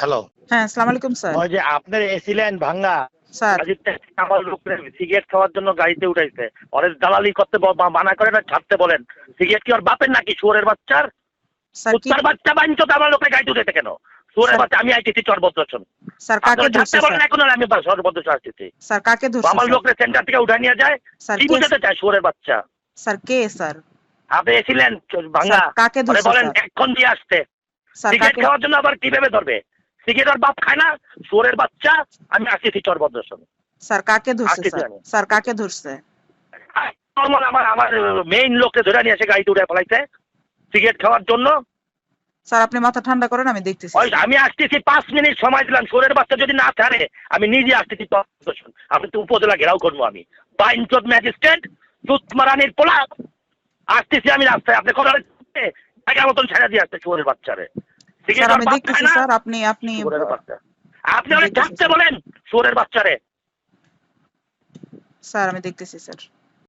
Hello হ্যাঁ আসসালামু আলাইকুম স্যার। ওই যে আপনার এসি লাইন ভাঙ্গা স্যার। আমার লোকের সিগারেট খাওয়ার জন্য গাড়িতে উঠাইছে। ওরে দালালি করতে মানা ছাড়তে বলেন। সিগারেট কি ওর বাপের নাকি শুয়োরের বাচ্চার? কুত্তার বাচ্চা বাঞ্চো তো আমার লোকের গাড়িতে উঠেছে কেন? শুয়োরের বাচ্চা আমি আইতেছি চরবদ্রসন স্যার কাকে ধরছে বলেন এখন আর আমি সর্বদ্রসন আসতেছি। স্যার কাকে ধরছে আমার লোকের সেন্টার থেকে উঠে নিয়ে যায়। স্যার কি বুঝাতে চায় শুয়োরের বাচ্চা? স্যার কে স্যার? আপনি এসিলেন কাকে ধরছে বলেন? দিয়ে আসতে সিগারেট খাওয়ার জন্য আবার কীভাবে ধরবে? সিগারেট ওর বাপ খায় না শুয়োরের বাচ্চা আমি আসতেছি চরবদ্রসন স্যার কাকে ধরছে স্যার? কাকে ধরছে? আমার আমার আমার মেইন লোককে ধরে নিয়ে এসে গাড়িতে উঠে ফেলাইছে সিগারেট খাওয়ার জন্য। স্যার আপনি মাথা ঠান্ডা করেন আমি দেখতেছি। আমি আসতেছি পাঁচ মিনিট সময় দিলাম সোরের বাচ্চা যদি না ছাড়ে আমি নিজে আসতেছি আপনি তো উপজেলা ঘেরাও করব আমি। বাইনচোদ ম্যাজিস্ট্রেট সুতমারানির পোলা। আসতেছি আমি রাস্তায় আপনি কথা মতন ছেড়ে দিয়ে আসতে সোরের বাচ্চারে। স্যার আমি দেখতেছি স্যার আপনি আপনি বাচ্চা। আপনি অনেক থাকতে বলেন সোরের বাচ্চারে। স্যার আমি দেখতেছি স্যার।